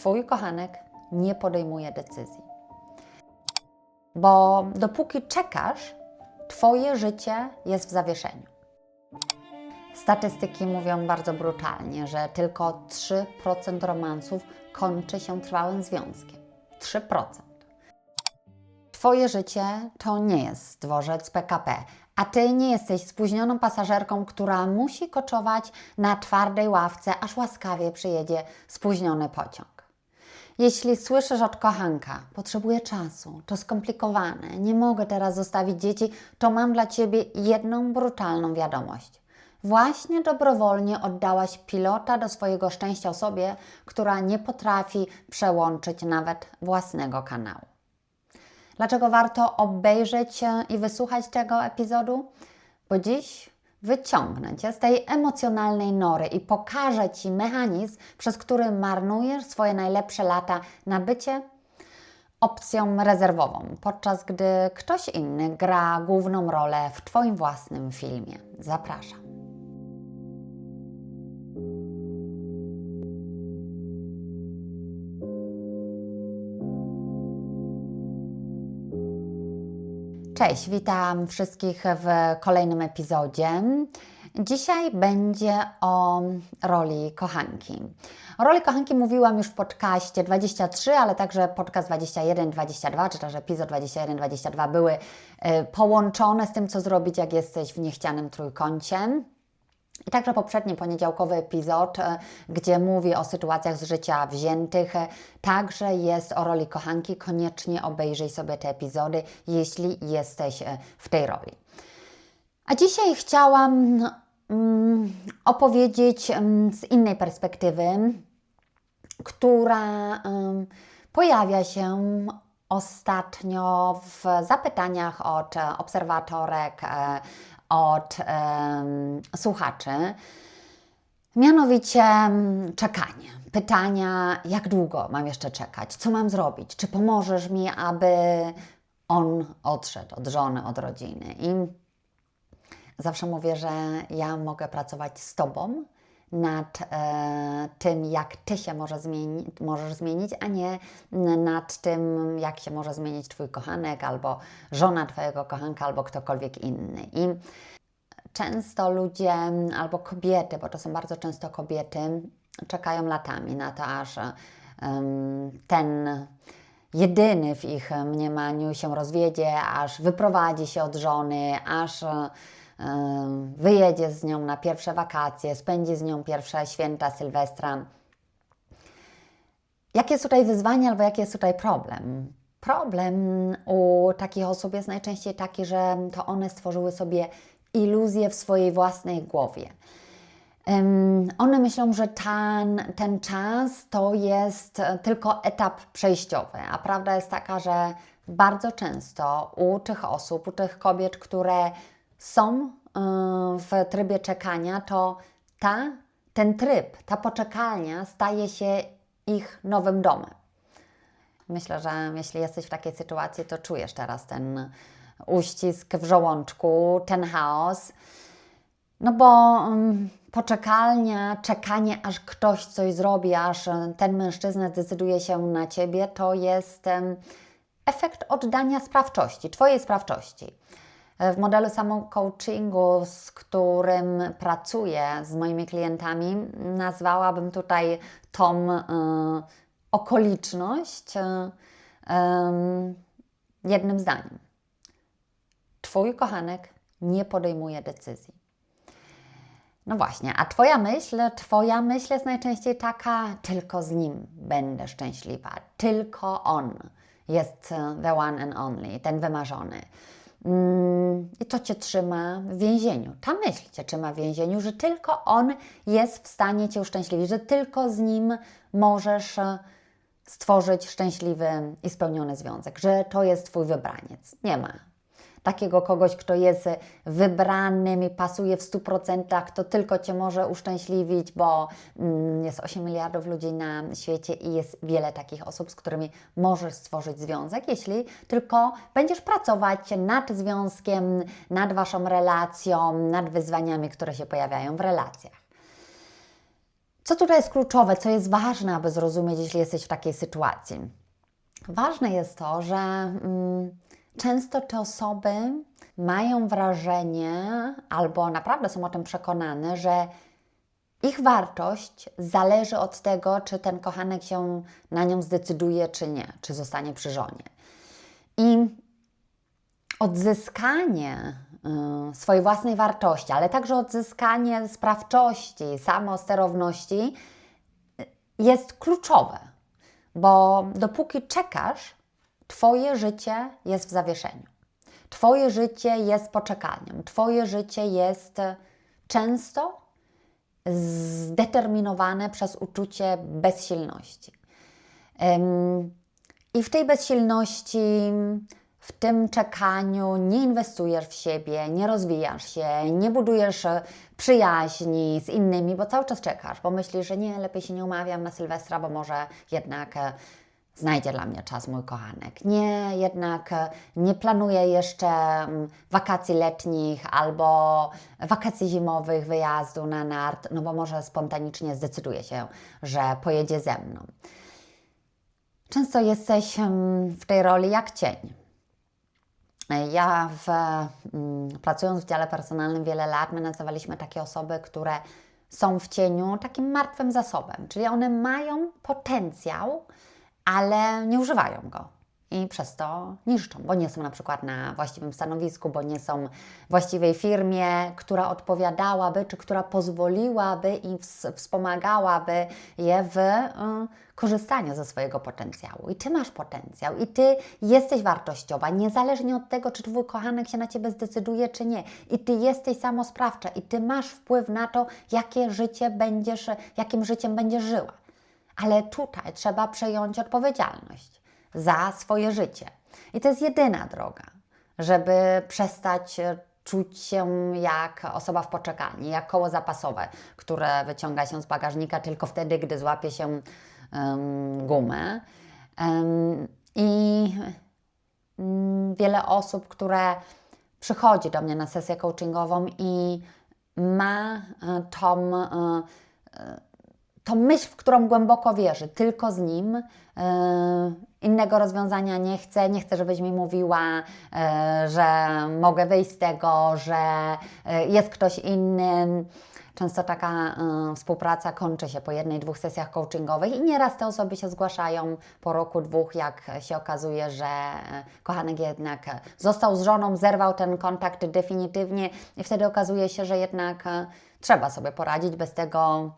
Twój kochanek nie podejmuje decyzji. Bo dopóki czekasz, Twoje życie jest w zawieszeniu. Statystyki mówią bardzo brutalnie, że tylko 3% romansów kończy się trwałym związkiem. 3%. Twoje życie to nie jest dworzec PKP, a Ty nie jesteś spóźnioną pasażerką, która musi koczować na twardej ławce, aż łaskawie przyjedzie spóźniony pociąg. Jeśli słyszysz od kochanka, potrzebuję czasu, to skomplikowane, nie mogę teraz zostawić dzieci, to mam dla Ciebie jedną brutalną wiadomość. Właśnie dobrowolnie oddałaś pilota do swojego szczęścia osobie, która nie potrafi przełączyć nawet własnego kanału. Dlaczego warto obejrzeć i wysłuchać tego epizodu? Bo dziś wyciągnę Cię z tej emocjonalnej nory i pokażę Ci mechanizm, przez który marnujesz swoje najlepsze lata na bycie opcją rezerwową, podczas gdy ktoś inny gra główną rolę w Twoim własnym filmie. Zapraszam. Cześć, witam wszystkich w kolejnym epizodzie. Dzisiaj będzie o roli kochanki. O roli kochanki mówiłam już w podcaście 23, ale także podcast 21, 22, czy też epizod 21, 22 były y, połączone z tym, co zrobić, jak jesteś w niechcianym trójkącie. Także poprzedni poniedziałkowy epizod, e, gdzie mówię o sytuacjach z życia wziętych, e, także jest o roli kochanki. Koniecznie obejrzyj sobie te epizody, jeśli jesteś e, w tej roli. A dzisiaj chciałam mm, opowiedzieć mm, z innej perspektywy, która pojawia się ostatnio w zapytaniach od obserwatorek, od um, słuchaczy. Mianowicie czekanie. Pytania, jak długo mam jeszcze czekać? Co mam zrobić? Czy pomożesz mi, aby on odszedł od żony, od rodziny? I zawsze mówię, że ja mogę pracować z Tobą, nad e, tym, jak Ty się może zmieni, możesz zmienić, a nie nad tym, jak się może zmienić Twój kochanek, albo żona Twojego kochanka, albo ktokolwiek inny. I często ludzie, albo kobiety, bo to są bardzo często kobiety, czekają latami na to, aż ten jedyny w ich mniemaniu się rozwiedzie, aż wyprowadzi się od żony, aż wyjedzie z nią na pierwsze wakacje, spędzi z nią pierwsze święta Sylwestra. Jakie jest tutaj wyzwanie albo jaki jest tutaj problem? Problem u takich osób jest najczęściej taki, że to one stworzyły sobie iluzję w swojej własnej głowie. Um, one myślą, że ten, ten czas to jest tylko etap przejściowy, a prawda jest taka, że bardzo często u tych osób, u tych kobiet, które są y, w trybie czekania, to ta, ten tryb, ta poczekalnia staje się ich nowym domem. Myślę, że jeśli jesteś w takiej sytuacji, to czujesz teraz ten uścisk w żołądku, ten chaos. No bo um, poczekalnia, czekanie, aż ktoś coś zrobi, aż ten mężczyzna zdecyduje się na ciebie, to jest um, efekt oddania sprawczości, Twojej sprawczości. W modelu samocoachingu, z którym pracuję z moimi klientami, nazwałabym tutaj tą y, okoliczność y, y, jednym zdaniem. Twój kochanek nie podejmuje decyzji. No właśnie, a Twoja myśl, Twoja myśl jest najczęściej taka, tylko z nim będę szczęśliwa, tylko on jest the one and only, ten wymarzony. Mm, I to cię trzyma w więzieniu. Ta myśl cię trzyma w więzieniu, że tylko on jest w stanie cię uszczęśliwić, że tylko z nim możesz e, stworzyć szczęśliwy i spełniony związek, że to jest twój wybraniec. Nie ma takiego kogoś, kto jest wybranym i pasuje w 100%, to tylko Cię może uszczęśliwić, bo mm, jest 8 miliardów ludzi na świecie i jest wiele takich osób, z którymi możesz stworzyć związek, jeśli tylko będziesz pracować nad związkiem, nad Waszą relacją, nad wyzwaniami, które się pojawiają w relacjach. Co tutaj jest kluczowe, co jest ważne, aby zrozumieć, jeśli jesteś w takiej sytuacji? Ważne jest to, że mm, często te osoby mają wrażenie, albo naprawdę są o tym przekonane, że ich wartość zależy od tego, czy ten kochanek się na nią zdecyduje, czy nie, czy zostanie przy żonie. I odzyskanie y, swojej własnej wartości, ale także odzyskanie sprawczości, samosterowności y, jest kluczowe, bo dopóki czekasz, Twoje życie jest w zawieszeniu. Twoje życie jest poczekaniem. Twoje życie jest często zdeterminowane przez uczucie bezsilności. I w tej bezsilności, w tym czekaniu nie inwestujesz w siebie, nie rozwijasz się, nie budujesz przyjaźni z innymi, bo cały czas czekasz, bo myślisz, że nie, lepiej się nie umawiam na Sylwestra, bo może jednak e, znajdzie dla mnie czas mój kochanek. Nie, jednak e, nie planuję jeszcze mm, wakacji letnich albo wakacji zimowych, wyjazdu na nart, no bo może spontanicznie zdecyduje się, że pojedzie ze mną. Często jesteś mm, w tej roli jak cień. Ja w, mm, pracując w dziale personalnym wiele lat, my nazywaliśmy takie osoby, które są w cieniu takim martwym zasobem, czyli one mają potencjał, ale nie używają go i przez to niszczą, bo nie są na przykład na właściwym stanowisku, bo nie są właściwej firmie, która odpowiadałaby, czy która pozwoliłaby i wspomagałaby je w y, korzystaniu ze swojego potencjału. I Ty masz potencjał, i Ty jesteś wartościowa, niezależnie od tego, czy Twój kochanek się na Ciebie zdecyduje, czy nie. I Ty jesteś samosprawcza, i Ty masz wpływ na to, jakie życie będziesz, jakim życiem będziesz żyła. Ale tutaj trzeba przejąć odpowiedzialność za swoje życie. I to jest jedyna droga, żeby przestać czuć się jak osoba w poczekalni, jak koło zapasowe, które wyciąga się z bagażnika tylko wtedy, gdy złapie się um, gumę. Um, I um, wiele osób, które przychodzi do mnie na sesję coachingową i ma e, tą e, to myśl, w którą głęboko wierzy, tylko z nim. Yy, innego rozwiązania nie chcę, nie chcę, żebyś mi mówiła, yy, że mogę wyjść z tego, że yy, jest ktoś inny. Często taka współpraca kończy się po jednej, dwóch sesjach coachingowych i nieraz te osoby się zgłaszają po roku, dwóch, jak się okazuje, że kochanek jednak został z żoną, zerwał ten kontakt definitywnie i wtedy okazuje się, że jednak trzeba sobie poradzić bez tego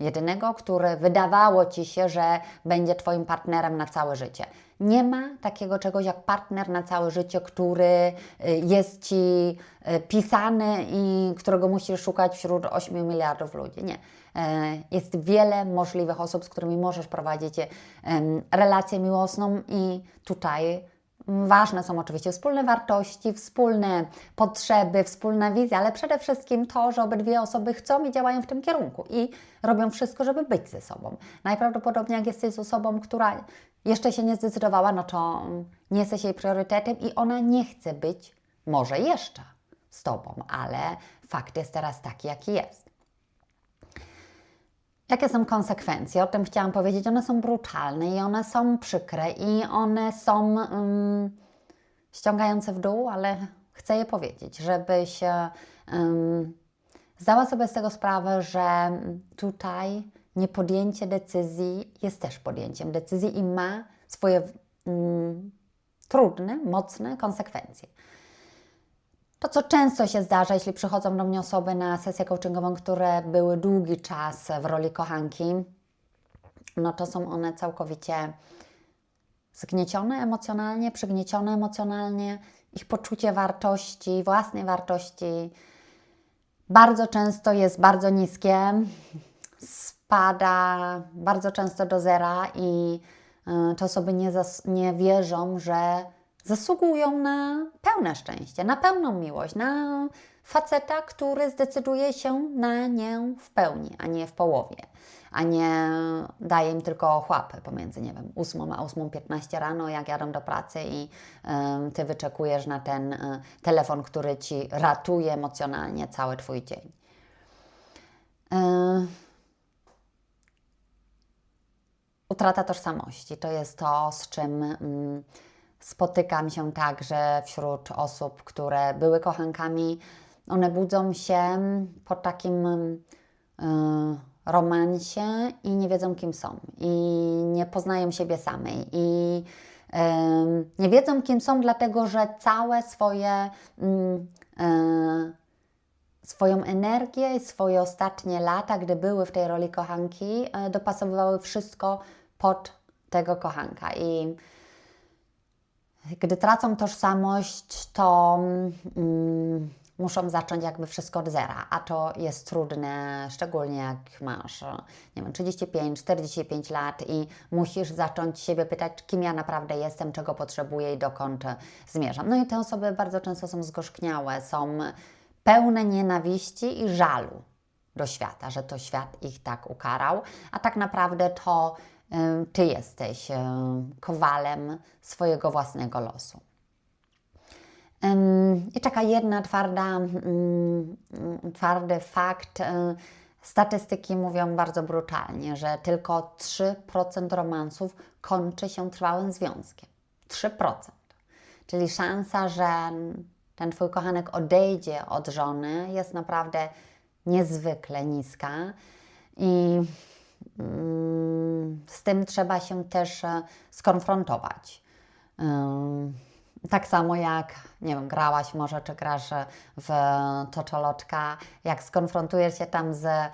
Jedynego, który wydawało ci się, że będzie Twoim partnerem na całe życie. Nie ma takiego czegoś jak partner na całe życie, który y, jest ci y, pisany i którego musisz szukać wśród 8 miliardów ludzi. Nie. E, jest wiele możliwych osób, z którymi możesz prowadzić relację miłosną, i tutaj Ważne są oczywiście wspólne wartości, wspólne potrzeby, wspólna wizja, ale przede wszystkim to, że obydwie osoby chcą i działają w tym kierunku i robią wszystko, żeby być ze sobą. Najprawdopodobniej, jak jesteś z osobą, która jeszcze się nie zdecydowała, no to nie jesteś jej priorytetem i ona nie chce być, może jeszcze z Tobą, ale fakt jest teraz taki, jaki jest. Jakie są konsekwencje? O tym chciałam powiedzieć. One są brutalne i one są przykre i one są um, ściągające w dół, ale chcę je powiedzieć, żebyś um, zdała sobie z tego sprawę, że tutaj niepodjęcie decyzji jest też podjęciem decyzji i ma swoje um, trudne, mocne konsekwencje. To, co często się zdarza, jeśli przychodzą do mnie osoby na sesję coachingową, które były długi czas w roli kochanki, no to są one całkowicie zgniecione emocjonalnie, przygniecione emocjonalnie, ich poczucie wartości, własnej wartości bardzo często jest bardzo niskie, spada bardzo często do zera i y, te osoby nie, nie wierzą, że zasługują na pełne szczęście, na pełną miłość, na faceta, który zdecyduje się na nią w pełni, a nie w połowie, a nie daje im tylko ochłapy pomiędzy, nie wiem, 8 a 8.15 rano, jak jadą do pracy i y, Ty wyczekujesz na ten y, telefon, który Ci ratuje emocjonalnie cały Twój dzień. Y, utrata tożsamości. To jest to, z czym mm, spotykam się także wśród osób, które były kochankami. One budzą się po takim y, romansie i nie wiedzą, kim są, i nie poznają siebie samej, i nie wiedzą, kim są, dlatego że całe swoje. Y, swoją energię i swoje ostatnie lata, gdy były w tej roli kochanki, e, dopasowywały wszystko pod tego kochanka. I gdy tracą tożsamość, to mm, muszą zacząć jakby wszystko od zera, a to jest trudne, szczególnie jak masz, nie wiem, 35, 45 lat i musisz zacząć siebie pytać, kim ja naprawdę jestem, czego potrzebuję i dokąd zmierzam. No i te osoby bardzo często są zgorzkniałe, są pełne nienawiści i żalu do świata, że to świat ich tak ukarał, a tak naprawdę to Ty jesteś y, kowalem swojego własnego losu. I czeka jedna twarda, twardy fakt. Statystyki mówią bardzo brutalnie, że tylko 3% romansów kończy się trwałym związkiem. 3%. Czyli szansa, że ten Twój kochanek odejdzie od żony, jest naprawdę niezwykle niska. I mm, z tym trzeba się też e, skonfrontować. Tak samo jak, nie wiem, grałaś może, czy grasz w toczoloczka, jak skonfrontujesz się tam z e,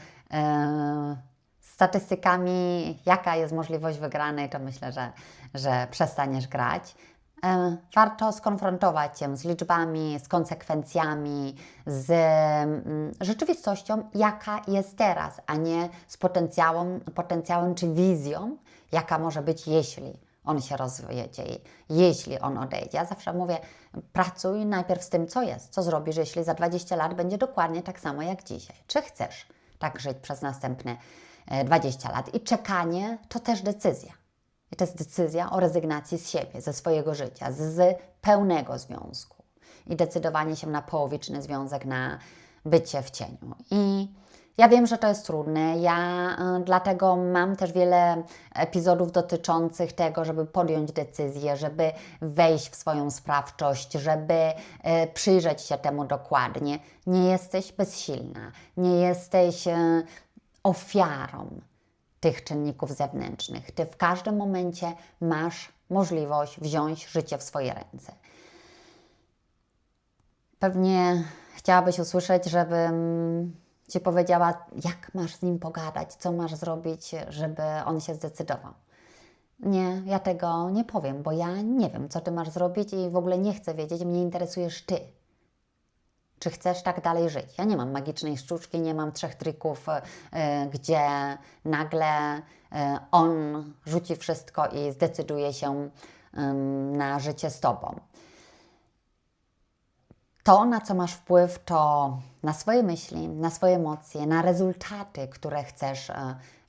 statystykami, jaka jest możliwość wygranej, to myślę, że, że przestaniesz grać. E, warto skonfrontować się z liczbami, z konsekwencjami, z mm, rzeczywistością, jaka jest teraz, a nie z potencjałem, potencjałem czy wizją, jaka może być, jeśli on się rozwiedzie, jeśli on odejdzie. Ja zawsze mówię, pracuj najpierw z tym, co jest, co zrobisz, jeśli za 20 lat będzie dokładnie tak samo jak dzisiaj. Czy chcesz tak żyć przez następne 20 e, lat? I czekanie to też decyzja. To jest decyzja o rezygnacji z siebie, ze swojego życia, z, z pełnego związku. I decydowanie się na połowiczny związek, na bycie w cieniu. I ja wiem, że to jest trudne. Ja y, dlatego mam też wiele epizodów dotyczących tego, żeby podjąć decyzję, żeby wejść w swoją sprawczość, żeby y, przyjrzeć się temu dokładnie. Nie jesteś bezsilna, nie jesteś y, ofiarą tych czynników zewnętrznych. Ty w każdym momencie masz możliwość wziąć życie w swoje ręce. Pewnie chciałabyś usłyszeć, żebym Ci powiedziała, jak masz z nim pogadać, co masz zrobić, żeby on się zdecydował. Nie, ja tego nie powiem, bo ja nie wiem, co Ty masz zrobić i w ogóle nie chcę wiedzieć, mnie interesujesz Ty czy chcesz tak dalej żyć. Ja nie mam magicznej sztuczki, nie mam trzech trików, y, gdzie nagle y, on rzuci wszystko i zdecyduje się na życie z tobą. To, na co masz wpływ, to na swoje myśli, na swoje emocje, na rezultaty, które chcesz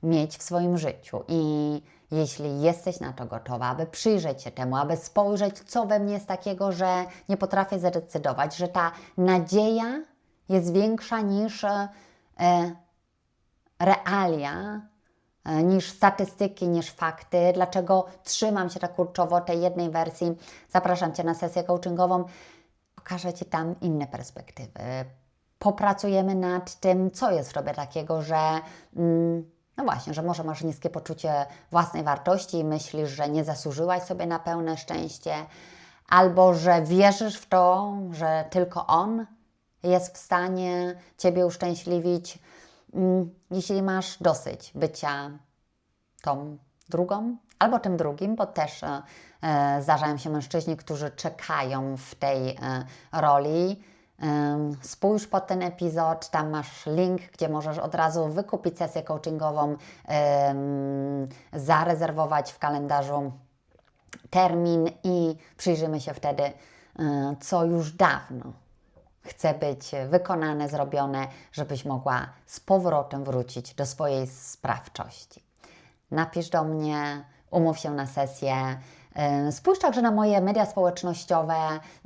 mieć w swoim życiu. I jeśli jesteś na to gotowa, aby przyjrzeć się temu, aby spojrzeć, co we mnie jest takiego, że nie potrafię zadecydować, że ta nadzieja jest większa niż e, realia, e, niż statystyki, niż fakty. Dlaczego trzymam się tak kurczowo tej jednej wersji? Zapraszam Cię na sesję coachingową. Pokażę Ci tam inne perspektywy. Popracujemy nad tym, co jest w Tobie takiego, że... Mm, no właśnie, że może masz niskie poczucie własnej wartości i myślisz, że nie zasłużyłaś sobie na pełne szczęście, albo że wierzysz w to, że tylko on jest w stanie Ciebie uszczęśliwić, mm, jeśli masz dosyć bycia tą drugą albo tym drugim, bo też e, e zdarzają się mężczyźni, którzy czekają w tej e, roli Spójrz pod ten epizod, tam masz link, gdzie możesz od razu wykupić sesję coachingową, zarezerwować w kalendarzu termin i przyjrzymy się wtedy, e, co już dawno chce być wykonane, zrobione, żebyś mogła z powrotem wrócić do swojej sprawczości. Napisz do mnie, umów się na sesję. Spójrz także na moje media społecznościowe.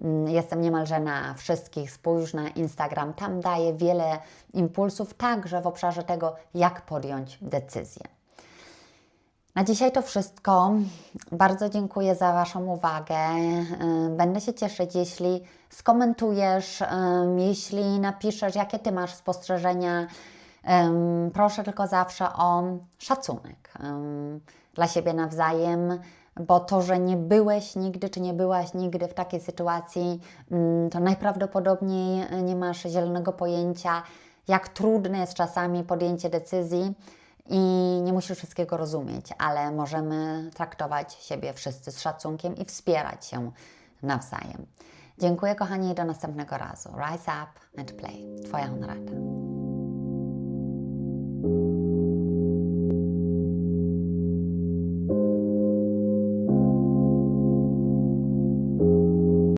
Mm, jestem niemalże na wszystkich. Spójrz na Instagram. Tam daję wiele impulsów, także w obszarze tego, jak podjąć decyzję. Na dzisiaj to wszystko. Bardzo dziękuję za Waszą uwagę. Będę się cieszyć, jeśli skomentujesz, jeśli napiszesz, jakie Ty masz spostrzeżenia. Proszę tylko zawsze o szacunek dla siebie nawzajem, bo to, że nie byłeś nigdy, czy nie byłaś nigdy w takiej sytuacji, ym, to najprawdopodobniej nie masz zielonego pojęcia, jak trudne jest czasami podjęcie decyzji i nie musisz wszystkiego rozumieć, ale możemy traktować siebie wszyscy z szacunkiem i wspierać się nawzajem. Dziękuję kochani i do następnego razu. Rise up and play. Twoja Honorata.